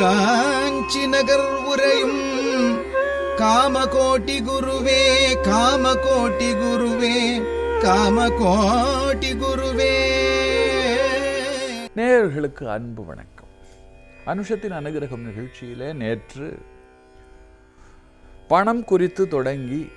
காஞ்சி நகர் உரையும் காமகோட்டி குருவே காமகோட்டி குருவே காமகோட்டி குருவே. நேயர்களுக்கு அன்பு வணக்கம். அனுஷத்தின் அனுகிரகம் நிகழ்ச்சியிலே நேற்று பணம் குறித்து தொடங்கி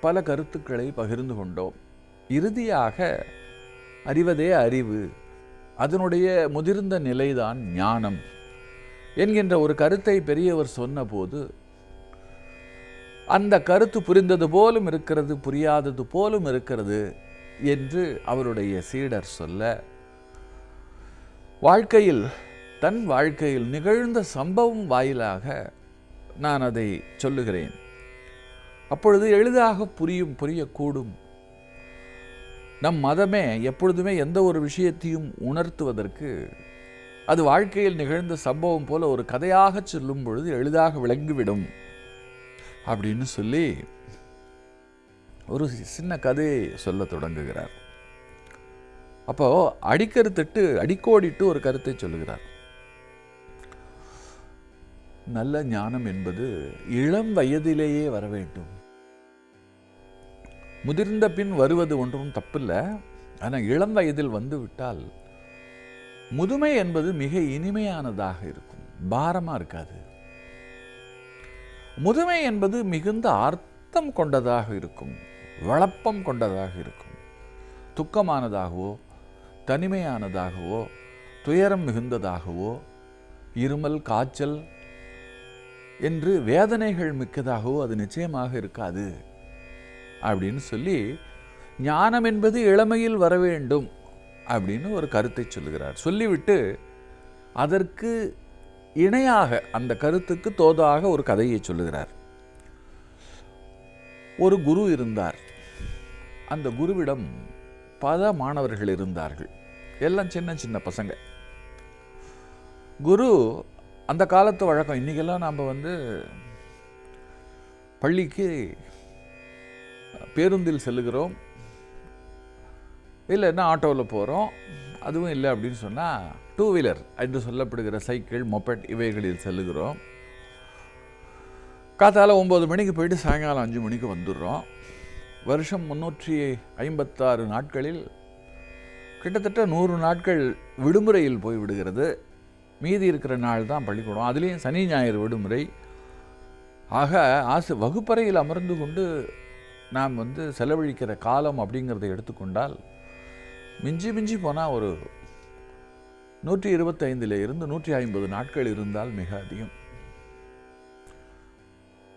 பல கருத்துக்களை பகிர்ந்து கொண்டோம். இறுதியாக அறிவதே அறிவு. அதனுடைய முதிர்ந்த நிலைதான் ஞானம். என்கின்ற ஒரு கருத்தை பெரியவர் சொன்னபோது அந்த கருத்து புரிந்தது போலும் இருக்கிறது புரியாதது போலும் இருக்கிறது என்று அவருடைய சீடர் சொல்ல வாழ்க்கையில் தன் வாழ்க்கையில் நிகழ்ந்த சம்பவம் வாயிலாக நான் அதை சொல்லுகிறேன். அப்பொழுது எளிதாக புரியும் புரியக்கூடும். நம் மதமே எப்பொழுதுமே எந்த ஒரு விஷயத்தையும் உணர்த்துவதற்கு அது வாழ்க்கையில் நிகழ்ந்த சம்பவம் போல ஒரு கதையாக சொல்லும் பொழுது எளிதாக விளங்கிவிடும் அப்படின்னு சொல்லி ஒரு சின்ன கதையை சொல்ல தொடங்குகிறார். அப்போ அடிக்கருத்திட்டு அடிக்கோடிட்டு ஒரு கருத்தை சொல்லுகிறார். நல்ல ஞானம் என்பது இளம் வயதிலேயே வர வேண்டும். முதிர்ந்த பின் வருவது ஒன்றும் தப்பில்லை. ஆனால் இளம் வயதில் வந்து விட்டால் முதுமை என்பது மிக இனிமையானதாக இருக்கும். பாரமாக இருக்காது. முதுமை என்பது மிகுந்த அர்த்தம் கொண்டதாக இருக்கும். வளப்பம் கொண்டதாக இருக்கும். துக்கமானதாகவோ தனிமையானதாகவோ துயரம் மிகுந்ததாகவோ இருமல் காய்ச்சல் என்று வேதனைகள் மிக்கதாகவோ அது நிச்சயமாக இருக்காது. அப்படின்னு சொல்லி ஞானம் என்பது இளமையில் வர வேண்டும். அப்படின்னு ஒரு கருத்தை சொல்லுகிறார். சொல்லிவிட்டு அதற்கு இணையாக அந்த கருத்துக்கு தோதாக ஒரு கதையை சொல்லுகிறார். ஒரு குரு இருந்தார். அந்த குருவிடம் பல மாணவர்கள் இருந்தார்கள். எல்லாம் சின்ன சின்ன பசங்க. குரு அந்த காலத்து வழக்கம் இன்றைக்கெல்லாம் நாம் வந்து பள்ளிக்கு பேருந்தில் செல்லுகிறோம். இல்லைன்னா ஆட்டோவில் போகிறோம். அதுவும் இல்லை அப்படின்னு சொன்னால் டூ வீலர் என்று சொல்லப்படுகிற சைக்கிள் மொபெட் இவைகளில் செல்லுகிறோம். காத்தால ஒம்பது மணிக்கு போயிட்டு சாயங்காலம் அஞ்சு மணிக்கு வந்துடுறோம். வருஷம் முந்நூற்றி ஐம்பத்தாறு நாட்களில் கிட்டத்தட்ட நூறு நாட்கள் விடுமுறையில் போய் விடுகிறது. மீதி இருக்கிற நாள் தான் பள்ளிக்கூடம். அதுலேயும் சனி ஞாயிறு விடுமுறை. ஆக ஆசு வகுப்பறையில் அமர்ந்து கொண்டு நாம் வந்து செலவழிக்கிற காலம் அப்படிங்கிறத எடுத்துக்கொண்டால் மிஞ்சி மிஞ்சி போனால் ஒரு நூற்றி இருபத்தைந்தில் இருந்து நூற்றி ஐம்பது நாட்கள் இருந்தால் மிக அதிகம்.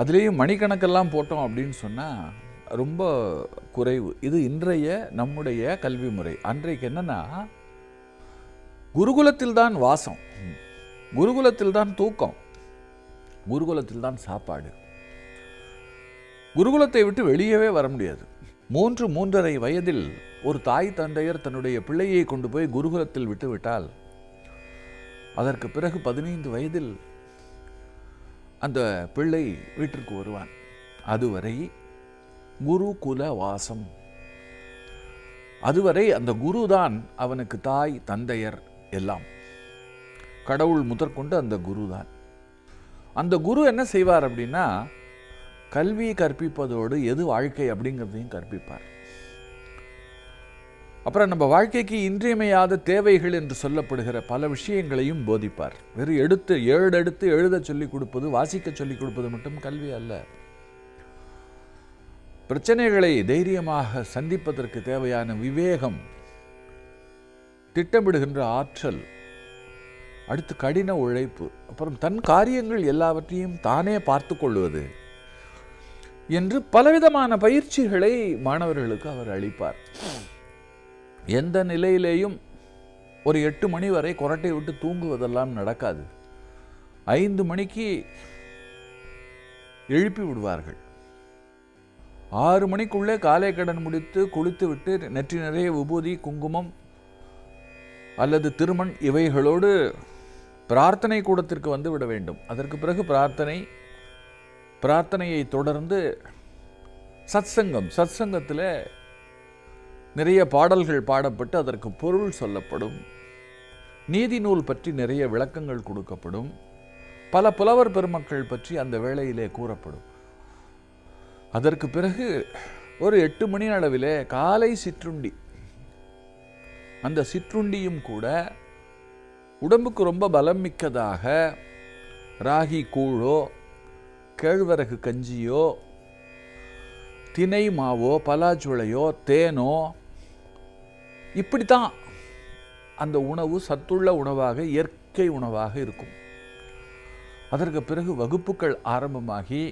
அதுலேயும் மணிக்கணக்கெல்லாம் போட்டோம் அப்படின்னு சொன்னால் ரொம்ப குறைவு. இது இன்றைய நம்முடைய கல்வி முறை. அன்றைக்கு என்னன்னா குருகுலத்தில் தான் வாசம் குருகுலத்தில் தான் தூக்கம் குருகுலத்தில் தான் சாப்பாடு. குருகுலத்தை விட்டு வெளியவே வர முடியாது. மூன்று மூன்றரை வயதில் ஒரு தாய் தந்தையர் தன்னுடைய பிள்ளையை கொண்டு போய் குருகுலத்தில் விட்டுவிட்டால் அதற்கு பிறகு பதினைந்து வயதில் அந்த பிள்ளை வீட்டிற்கு வருவான். அதுவரை குருகுல வாசம் அதுவரை அந்த குருதான் அவனுக்கு தாய் தந்தையர் எல்லாம். கடவுள் முதற்கொண்டு அந்த குருதான். அந்த குரு என்ன செய்வார் அப்படின்னா கல்வியை கற்பிப்பதோடு எது வாழ்க்கை அப்படிங்கிறதையும் கற்பிப்பார். அப்புறம் நம்ம வாழ்க்கைக்கு இன்றியமையாத தேவைகள் என்று சொல்லப்படுகிற பல விஷயங்களையும் போதிப்பார். வெறும் எடுத்து ஏழு எடுத்து எழுத சொல்லிக் கொடுப்பது வாசிக்க சொல்லிக் கொடுப்பது மட்டும் கல்வி அல்ல. பிரச்சனைகளை தைரியமாக சந்திப்பதற்கு தேவையான விவேகம் திட்டமிடுகின்ற ஆற்றல் அடுத்து கடின உழைப்பு அப்புறம் தன் காரியங்கள் எல்லாவற்றையும் தானே பார்த்து கொள்வது. என்று பலவிதமான பயிற்சிகளை மாணவர்களுக்கு அவர் அளிப்பார். எந்த நிலையிலேயும் ஒரு எட்டு மணி வரை கொரட்டை விட்டு தூங்குவதெல்லாம் நடக்காது. ஐந்து மணிக்கு எழுப்பி விடுவார்கள். ஆறு மணிக்குள்ளே காலை கடன் முடித்து குளித்து விட்டு நெற்றி நிறைய விபூதி குங்குமம் அல்லது திருமண் இவைகளோடு பிரார்த்தனை கூடத்திற்கு வந்து விட வேண்டும். அதற்கு பிறகு பிரார்த்தனை பிரார்த்தனையை தொடர்ந்து சத்சங்கம் சத்சங்கத்தில் நிறைய பாடல்கள் பாடப்பட்டு அதற்கு பொருள் சொல்லப்படும். நீதி நூல் பற்றி நிறைய விளக்கங்கள் கொடுக்கப்படும். பல புலவர் பெருமக்கள் பற்றி அந்த வேளையிலே கூறப்படும். அதற்கு பிறகு ஒரு எட்டு மணி அளவிலே காலை சிற்றுண்டி அந்த சிற்றுண்டியும் கூட உடம்புக்கு ரொம்ப பலம் மிக்கதாக ராகி கூழோ கேழ்வரகு கஞ்சியோ தினை மாவோ பலாச்சுளையோ தேனோ இப்படித்தான் அந்த உணவு சத்துள்ள உணவாக இயற்கை உணவாக இருக்கும். அதற்கு பிறகு வகுப்புகள் ஆரம்பமாகி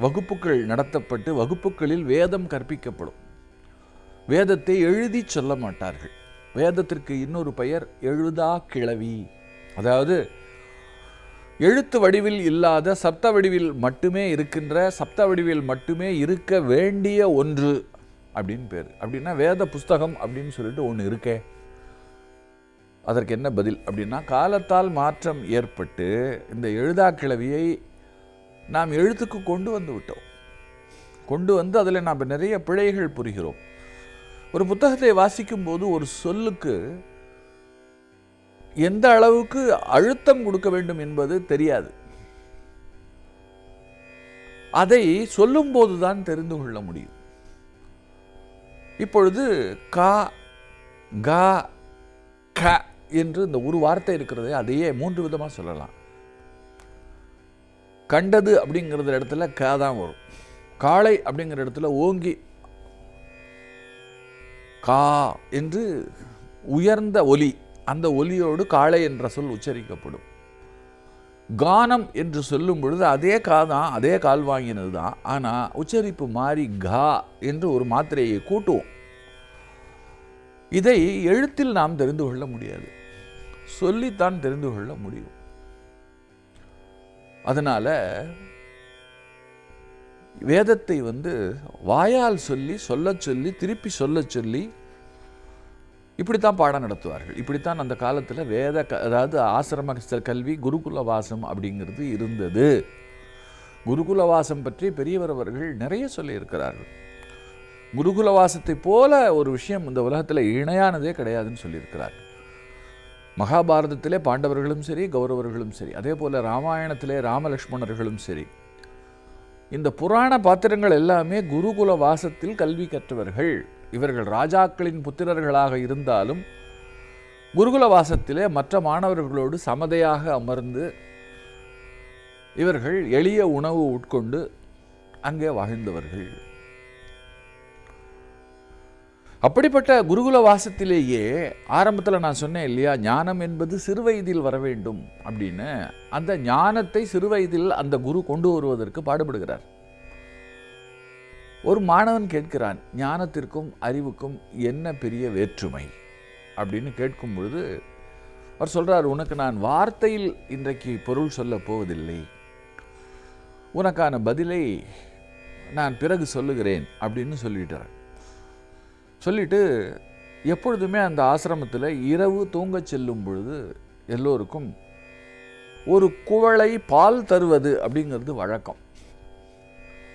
வகுப்புகள் நடத்தப்பட்டு வகுப்புகளில் வேதம் கற்பிக்கப்படும். வேதத்தை எழுதி சொல்ல மாட்டார்கள். வேதத்திற்கு இன்னொரு பெயர் எழுதா கிளவி அதாவது எழுத்து வடிவில் இல்லாத சப்த வடிவில் மட்டுமே இருக்கின்ற சப்த வடிவில் மட்டுமே இருக்க வேண்டிய ஒன்று அப்படின்னு பேர். அப்படின்னா வேத புஸ்தகம் அப்படின்னு சொல்லிட்டு ஒன்று இருக்கே. அதற்கு என்ன பதில்? அப்படின்னா காலத்தால் மாற்றம் ஏற்பட்டு இந்த எழுதா கிளவியை நாம் எழுத்துக்கு கொண்டு வந்து விட்டோம். கொண்டு வந்து அதில் நாம் நிறைய பிழைகள் புரிகிறோம். ஒரு புத்தகத்தை வாசிக்கும் போது ஒரு சொல்லுக்கு எந்த அளவுக்கு அழுத்தம் கொடுக்க வேண்டும் என்பது தெரியாது. அதை சொல்லும்போது தான் தெரிந்து கொள்ள முடியும். இப்பொழுது கா கா க என்று இந்த ஒரு வார்த்தை இருக்கிறது அதையே மூன்று விதமாக சொல்லலாம். கண்டது அப்படிங்கிறது இடத்துல க தான் வரும். காளை அப்படிங்கிற இடத்துல ஓங்கி கா என்று உயர்ந்த ஒலி அந்த ஒலியோடு காளை என்ற சொல் உச்சரிக்கப்படும். கானம் என்று சொல்லும் பொழுது அதே கா தான் அதே கால் வாங்கினது தான். ஆனால் உச்சரிப்பு மாறி கா என்று ஒரு மாத்திரையை கூட்டுவோம். இதை எழுத்தில் நாம் தெரிந்து கொள்ள முடியாது. சொல்லித்தான் தெரிந்து கொள்ள முடியும். அதனால வேதத்தை வந்து வாயால் சொல்லி சொல்ல சொல்லி திருப்பி சொல்ல சொல்லி இப்படித்தான் பாடம் நடத்துவார்கள். இப்படித்தான் அந்த காலத்தில் வேத க அதாவது ஆசிரம கல்வி குருகுல வாசம் அப்படிங்கிறது இருந்தது. குருகுல வாசம் பற்றி பெரியவர் அவர்கள் நிறைய சொல்லியிருக்கிறார்கள். குருகுல வாசத்தை போல ஒரு விஷயம் இந்த உலகத்தில் இணையானதே கிடையாதுன்னு சொல்லியிருக்கிறார்கள் மகாபாரதத்திலே பாண்டவர்களும் சரி கௌரவர்களும் சரி அதே போல் ராமாயணத்திலே ராமலக்ஷ்மணர்களும் சரி இந்த புராண பாத்திரங்கள் எல்லாமே குருகுல வாசத்தில் கல்வி கற்றவர்கள். இவர்கள் ராஜாக்களின் புத்திரர்களாக இருந்தாலும் குருகுல வாசத்திலே மற்ற மாணவர்களோடு சமதையாக அமர்ந்து இவர்கள் எளிய உணவு உட்கொண்டு அங்கே வாழ்ந்தவர்கள். அப்படிப்பட்ட குருகுல வாசத்திலேயே ஆரம்பத்தில் நான் சொன்னேன் இல்லையா ஞானம் என்பது சிறுவயதில் வர வேண்டும் அப்படின்னு. அந்த ஞானத்தை சிறுவயதில் அந்த குரு கொண்டு வருவதற்கு பாடுபடுகிறார். ஒரு மாணவன் கேட்கிறான் ஞானத்திற்கும் அறிவுக்கும் என்ன பெரிய வேற்றுமை? அப்படின்னு கேட்கும் பொழுது அவர் சொல்றார் உனக்கு நான் வார்த்தையில் இன்றைக்கு பொருள் சொல்லப் போவதில்லை. உனக்கான பதிலை நான் பிறகு சொல்லுகிறேன் அப்படின்னு சொல்லிட்டார். சொல்லிட்டு எப்பொழுதுமே அந்த ஆசிரமத்தில் இரவு தூங்கச் செல்லும் பொழுது எல்லோருக்கும் ஒரு குவளை பால் தருவது அப்படிங்கிறது வழக்கம்.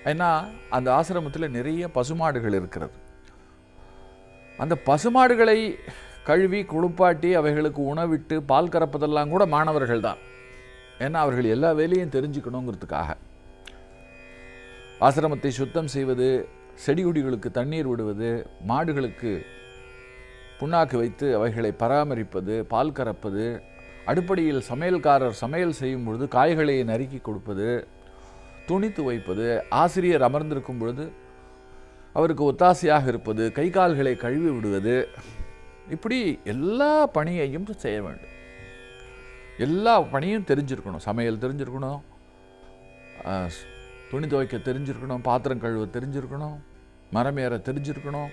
ஏன்னா அந்த ஆசிரமத்தில் நிறைய பசுமாடுகள் இருக்கிறது. அந்த பசுமாடுகளை கழுவி குளிப்பாட்டி அவைகளுக்கு உணவிட்டு பால் கறப்பதெல்லாம் கூட மாணவர்கள் தான். ஏன்னா அவர்கள் எல்லா வேலையும் தெரிஞ்சுக்கணுங்கிறதுக்காக. ஆசிரமத்தை சுத்தம் செய்வது செடிகுடிகளுக்கு தண்ணீர் விடுவது மாடுகளுக்கு புண்ணாக்கு வைத்து அவைகளை பராமரிப்பது பால் கறப்பது அடுப்படியில் சமையல்காரர் சமையல் செய்யும் பொழுது காய்களை நறுக்கி கொடுப்பது துணி துவைப்பது ஆசிரியர் அமர்ந்திருக்கும் பொழுது அவருக்கு ஒத்தாசையாக இருப்பது கை கால்களை கழுவி விடுவது இப்படி எல்லா பணியையும் செய்ய வேண்டும். எல்லா பணியும் தெரிஞ்சிருக்கணும். சமையல் தெரிஞ்சிருக்கணும். துணி துவைக்க தெரிஞ்சிருக்கணும். பாத்திரம் கழுவ தெரிஞ்சிருக்கணும். மரம் ஏற தெரிஞ்சிருக்கணும்.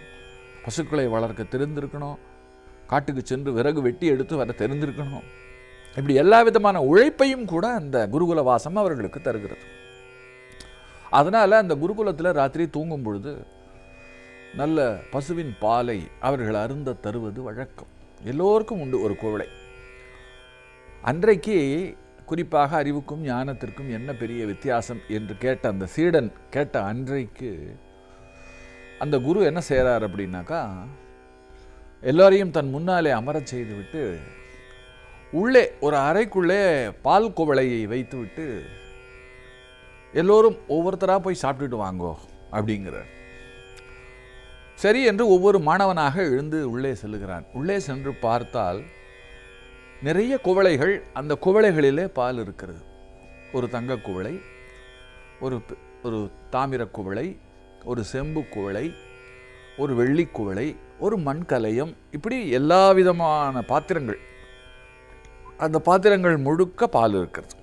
பசுக்களை வளர்க்க தெரிந்திருக்கணும். காட்டுக்கு சென்று விறகு வெட்டி எடுத்து வர தெரிந்திருக்கணும். இப்படி எல்லா விதமான உழைப்பையும் கூட அந்த குருகுல வாசம் அவர்களுக்கு தருகிறது. அதனால் அந்த குருகுலத்தில் ராத்திரி தூங்கும் பொழுது நல்ல பசுவின் பாலை அவர்கள் அருந்த தருவது வழக்கம். எல்லோருக்கும் உண்டு ஒரு குவளை அன்றைக்கு குறிப்பாக அறிவுக்கும் ஞானத்திற்கும் என்ன பெரிய வித்தியாசம் என்று கேட்ட அந்த சீடன் கேட்ட அன்றைக்கு அந்த குரு என்ன செய்கிறார் அப்படின்னாக்கா எல்லோரையும் தன் முன்னாலே அமரச் செய்துவிட்டு உள்ளே ஒரு அறைக்குள்ளே பால் குவளையை வைத்துவிட்டு எல்லோரும் ஒவ்வொருத்தராக போய் சாப்பிட்டுட்டு வாங்கோ அப்படிங்கிறார். சரி என்று ஒவ்வொரு மாணவனாக எழுந்து உள்ளே செல்லுகிறான். உள்ளே சென்று பார்த்தால் நிறைய குவளைகள் அந்த குவளைகளிலே பால் இருக்கிறது. ஒரு தங்க குவளை ஒரு ஒரு தாமிர குவளை ஒரு செம்பு குவளை ஒரு வெள்ளி குவளை ஒரு மண்கலயம் இப்படி எல்லா விதமான பாத்திரங்கள். அந்த பாத்திரங்கள் முழுக்க பால் இருக்கிறது.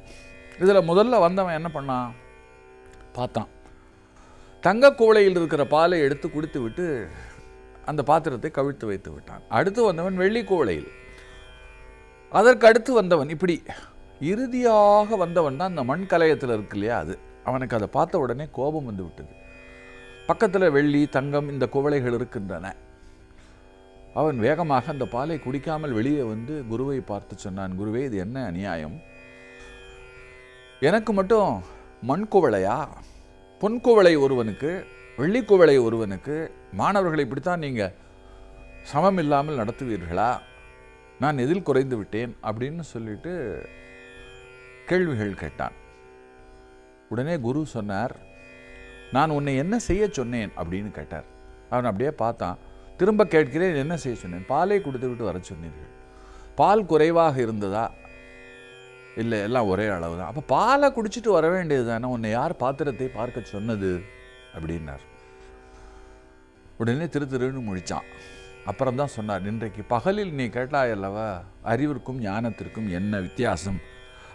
இதில் முதல்ல வந்தவன் என்ன பண்ணான்? பார்த்தான். தங்க குவளையில் இருக்கிற பாலை எடுத்து குடித்து விட்டு அந்த பாத்திரத்தை கவிழ்த்து வைத்து விட்டான். அடுத்து வந்தவன் வெள்ளி குவளையில் அதற்கு அடுத்து வந்தவன் இப்படி இறுதியாக வந்தவன் தான் அந்த மண் கலையத்தில் இருக்கு இல்லையா அது. அவனுக்கு அதை பார்த்த உடனே கோபம் வந்து விட்டது. பக்கத்தில் வெள்ளி தங்கம் இந்த குவளைகள் இருக்கின்றன. அவன் வேகமாக அந்த பாலை குடிக்காமல் வெளியே வந்து குருவை பார்த்து சொன்னான் குருவே இது என்ன அநியாயம்? எனக்கு மட்டும் மண் குவளையா பொன் குவளை ஒருவனுக்கு வெள்ளி குவளை ஒருவனுக்கு மாணவர்களை இப்படித்தான் நீங்கள் சமம் இல்லாமல் நடத்துவீர்களா? நான் எதில் குறைந்து விட்டேன் அப்படின்னு சொல்லிட்டு கேள்விகள் கேட்டான். உடனே குரு சொன்னார் நான் உன்னை என்ன செய்ய சொன்னேன்? அப்படின்னு கேட்டார். அவன் அப்படியே பார்த்தான். திரும்ப கேட்கிறேன் என்ன செய்ய சொன்னேன்? பாலை கொடுத்து விட்டு வர சொன்னீர்கள். பால் குறைவாக இருந்ததா? இல்லை எல்லாம் ஒரே அளவு தான். அப்போ பாலை குடிச்சிட்டு வர வேண்டியது தானே? உன்னை யார் பாத்திரத்தை பார்க்க சொன்னது? அப்படின்னார். உடனே திரு திருன்னு முழித்தான் அப்புறம் தான் சொன்னார் இன்றைக்கு பகலில் நீ கேட்டாய் அல்லவா அறிவிற்கும் ஞானத்திற்கும் என்ன வித்தியாசம்?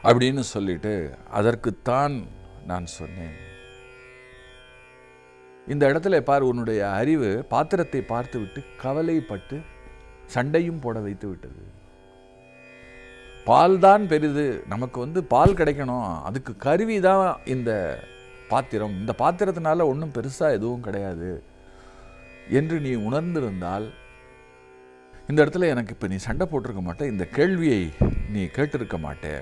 அப்படின்னு சொல்லிட்டு அதற்குத்தான் நான் சொன்னேன். இந்த இடத்துல பார் உன்னுடைய அறிவு பாத்திரத்தை பார்த்துவிட்டு கவலைப்பட்டு சண்டையும் போட வைத்து விட்டது பால் தான் பெரிது. நமக்கு வந்து பால் கிடைக்கணும். அதுக்கு கருவி தான் இந்த பாத்திரம். இந்த பாத்திரத்தினால ஒன்றும் பெருசாக எதுவும் கிடையாது. என்று நீ உணர்ந்திருந்தால் இந்த இடத்துல எனக்கு இப்போ நீ சண்டை போட்டிருக்க மாட்டே. இந்த கேள்வியை நீ கேட்டிருக்க மாட்டே.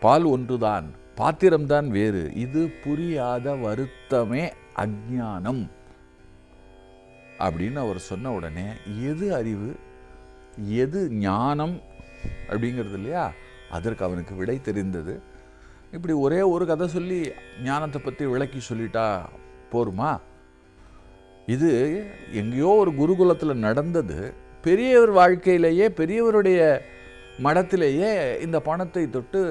பால் ஒன்றுதான் பாத்திரம்தான் வேறு. இது புரியாத வருத்தமே அஜானம் அப்படின்னு அவர் சொன்ன உடனே எது அறிவு? எது ஞானம்? அப்படிங்கிறது இல்லையா? அதற்கு அவனுக்கு விடை தெரிந்தது. இப்படி ஒரே ஒரு கதை சொல்லி ஞானத்தை பற்றி விளக்கி சொல்லிட்டா போருமா? இது எங்கேயோ ஒரு குருகுலத்தில் நடந்தது. பெரியவர் வாழ்க்கையிலேயே பெரியவருடைய மடத்திலேயே இந்த பணத்தை தொட்டு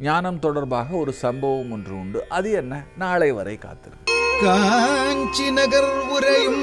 ஞானம் தொடர்பாக ஒரு சம்பவம் ஒன்று உண்டு. அது என்ன? நாளை வரை காத்திருக்கு காஞ்சி நகர் உரையும்